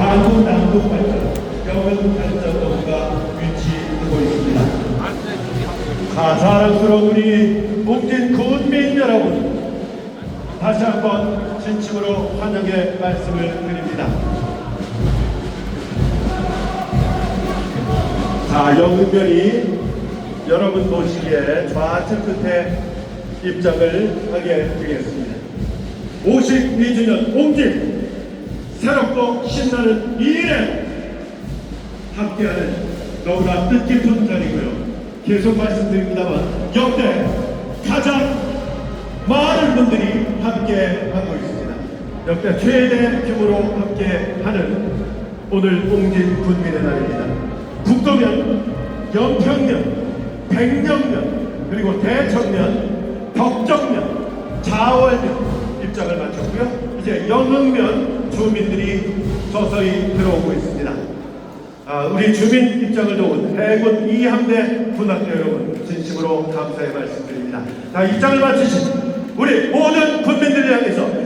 반도 남북 발전, 영은 발전도가 위치하고 있습니다. 자, 사랑스러운 우리 옥진 군민 여러분, 다시 한번 진심으로 환영의 말씀을 드립니다. 자, 영은변이 여러분 보시기에 좌측 끝에 입장을 하게 되겠습니다. 52주년 옹진 새롭고 신나는 이 일에 함께하는 너무나 뜻깊은 자리고요. 계속 말씀드립니다만 역대 가장 많은 분들이 함께 하고 있습니다. 역대 최대 규모로 함께 하는 오늘 옹진 군민의 날입니다. 북도면, 연평면, 백령면, 그리고 대청면, 덕정면, 자월면 입장을 마쳤고요. 이제 영흥면 주민들이 서서히 들어오고 있습니다. 아, 우리 주민 입장을 도운 해군 2함대 군함대 여러분 진심으로 감사의 말씀드립니다. 자, 입장을 마치신 우리 모든 군민들을 향해서